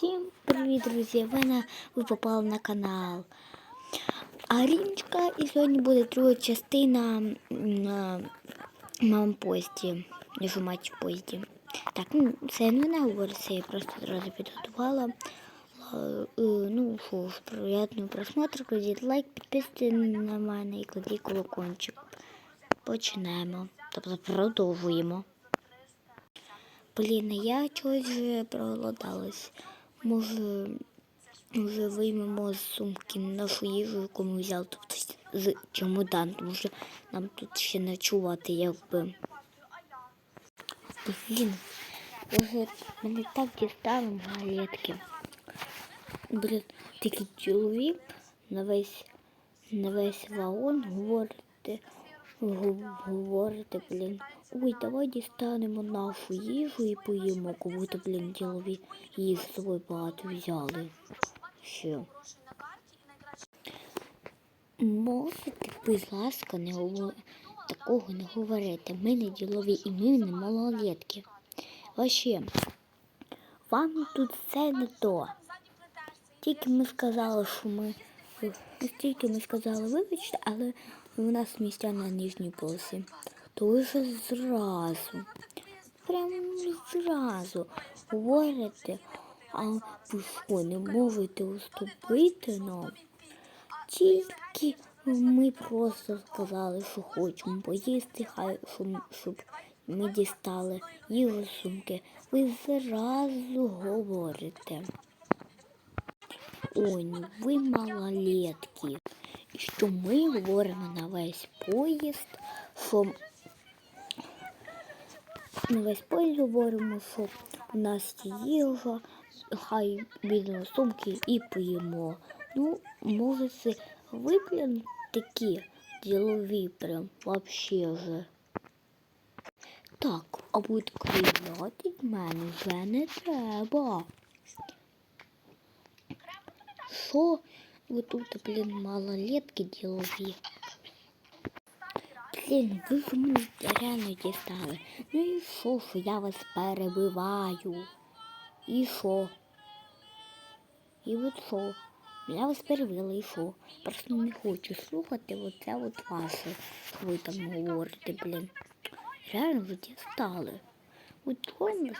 Всім привіт, друзі! Ви, на... ви попали на канал Аріночка і сьогодні буде друга частина на моєму поїзді, нажимати в поїзді. Так, ну це не вона я просто одразу підготувала. Е, е, Ну що ж, приємного просмотру, кладіть лайк, підписуйтесь на мене і кладіть колокольчик. Починаємо. Тобто продовжуємо. Блін, я чогось вже проголодалась. Може, вже виймемо з сумки нашу їжу, яку ми взяли, тобто з чемодан, тому що нам тут ще ночувати, якби. Блін, вже мене так дістали галетки. Блін, такий чоловік на весь, на весь вагон говорить, говорите, блін. Ой, давай дістанемо нашу їжу і поїмо, кому будто, блін, ділові їжі з багато взяли. Що? Можете, будь ласка, не говор... такого не говорити. Ми не ділові і ми не малолетки. Вообще, вам тут все не то. Тільки ми сказали, що ми. Тільки ми сказали, вибачте, але у нас місця на нижній полосі. Ж зразу, прямо зразу говорите, а ви що не можете уступити нам? Тільки ми просто сказали, що хочемо поїсти, хай щоб ми дістали їжу сумки. Ви зразу говорите. Ой, ну ви малолетки. І що ми говоримо на весь поїзд, що на весь поїзд говоримо, що у нас є їжа, хай візьмемо сумки і поїмо. Ну, може, це ви такі ділові, прям вообще же. Так, а будь кричати в мене вже не треба. Що ви тут, блін, малолетки ділові? Блін, ви мене реально дістали. Ну і що, що я вас перебиваю? І що? І от що? Я вас перебила і що? Просто не хочу слухати оце от ваше, що ви там говорите, блін. Реально ви дістали. От чого ми,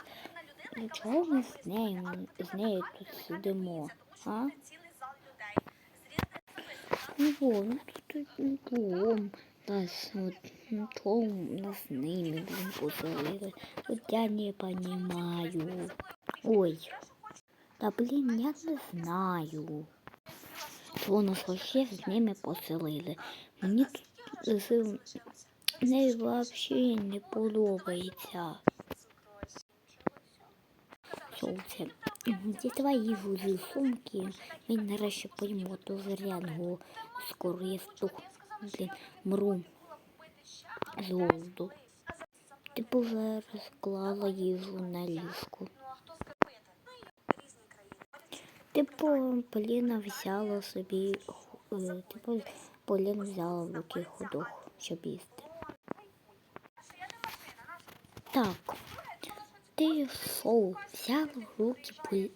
чого ми з нею, з нею тут сидимо, а? Ну, ну тут ну. Нас вот дом нас ними, блин, позорили. Вот я не понимаю. Ой. Да блин, я не знаю. Що нас вообще з ними поселили. Мені тут з нею вообще не подобається. Що це? Діставай їжу з сумки. Ми нарешті поїмо дуже рядного. Скоро я стух. Блін, мру з. Типу вже розклала їжу на ліжку. Типу, Поліна взяла собі, е, типу, Поліна взяла в руки ходох, щоб їсти. Так, ти що, взяла в руки,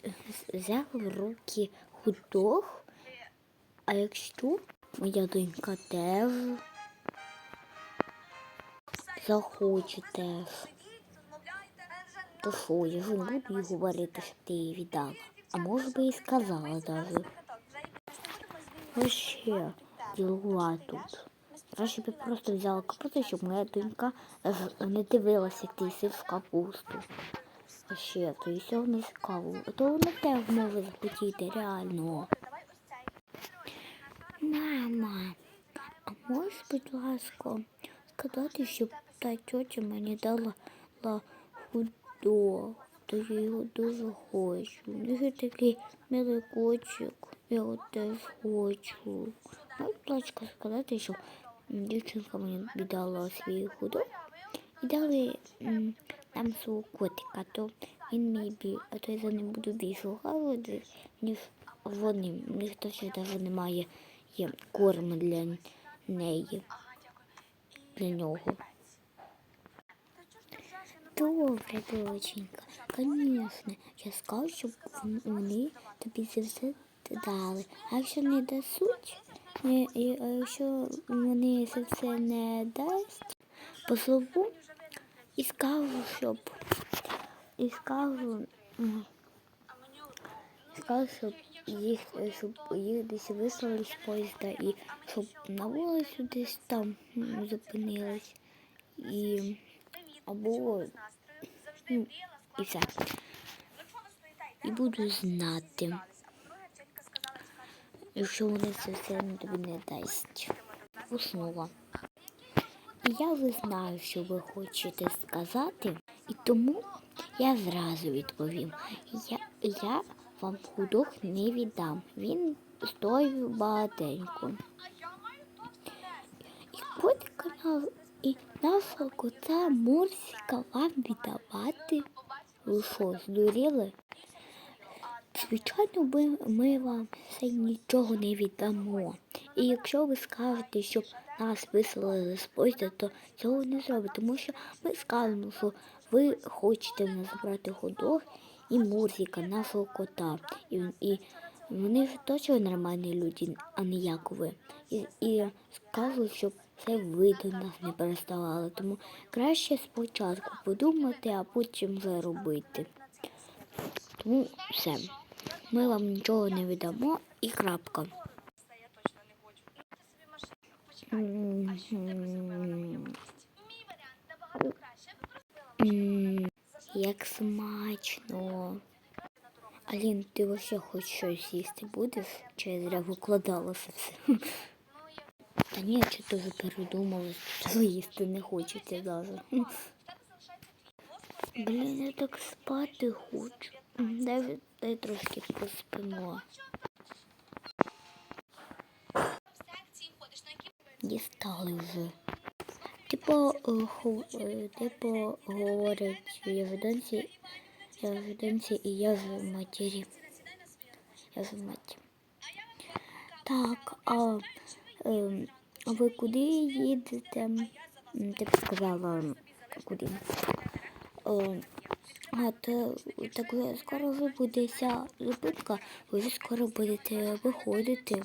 взяла в руки ходох, а якщо моя донька теж захоче теж, то що, я ж не буду говорити, що ти її віддала. А може би і сказала даже. Вообще, ділова тут. Краще би просто взяла капусту, щоб моя донька не дивилася, як ти їсиш капусту. Вообще, то і цього не цікаво. А то вона теж може захотіти, реально. Будь ласка, сказати, щоб та тьотя мені дала ла худо, то я його дуже хочу. У них такий милий котик, я його теж хочу. Можеш, будь ласка, сказати, щоб дівчинка мені віддала свій худо і дали нам свого котика, то він мій бі, а то я за ним буду більше ухажувати, ніж вони. Них теж навіть немає є корм для неї, для нього. Добре, доченька, звісно. Я скажу, щоб вони тобі це все дали. А якщо не дасуть, і- а якщо вони це все не дасть, позову і скажу, щоб і скажу, скажу, щоб їх, щоб їх десь вислали з поїзда і щоб на вулицю десь там зупинились. І або ну, і все. І буду знати, якщо вони це все тобі не дасть. Уснула. І я вже знаю, що ви хочете сказати, і тому я зразу відповім. Я, я вам худох не віддам. Він стоїть багатенько. І котика на і нашого кота Мурсика вам віддавати. Ви що, здуріли? Звичайно, ми, ми вам все нічого не віддамо. І якщо ви скажете, щоб нас вислали з поїзда, то цього не зробить, тому що ми скажемо, що ви хочете в нас забрати ходок і Мурзика, нашого кота. І, і вони ж точно нормальні люди, а не як ви. І, і скажуть, щоб це ви до нас не переставали. Тому краще спочатку подумати, а потім вже робити. Тому все. Ми вам нічого не віддамо і крапка. М, Як смачно. Алін, ти вообще хоч щось їсти будеш? Чи я зря викладалося все? Та ні, чи то передумала, що їсти не хочеться навіть. Блін, я так спати хочу. Дай, дай трошки поспимо. Дістали вже. Типу, е, е, типу говорять євиденці, євиденці і я в матері. Я в матері. Так, а ем, а ви куди їдете? Ти б сказала, куди? Е, а то так скоро вже буде ця зупинка, ви вже скоро будете виходити.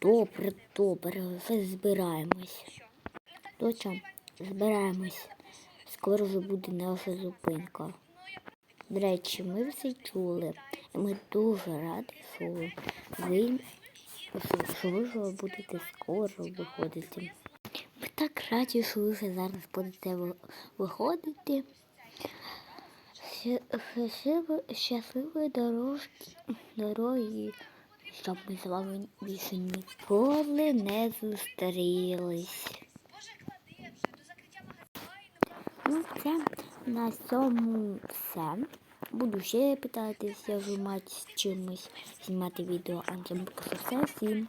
Добре, добре, вже збираємось. Доча, збираємось. Скоро вже буде наша зупинка. До речі, ми все чули. І ми дуже раді, що ви, що- ви вже будете скоро виходити. Ми так раді, що ви вже зараз будете виходити. Щасливої дорожки, дороги, щоб ми з вами більше ніколи не зустрілись. Ну, це на цьому все. Буду ще питатися, знімати з чимось, знімати відео, а що все. Всім!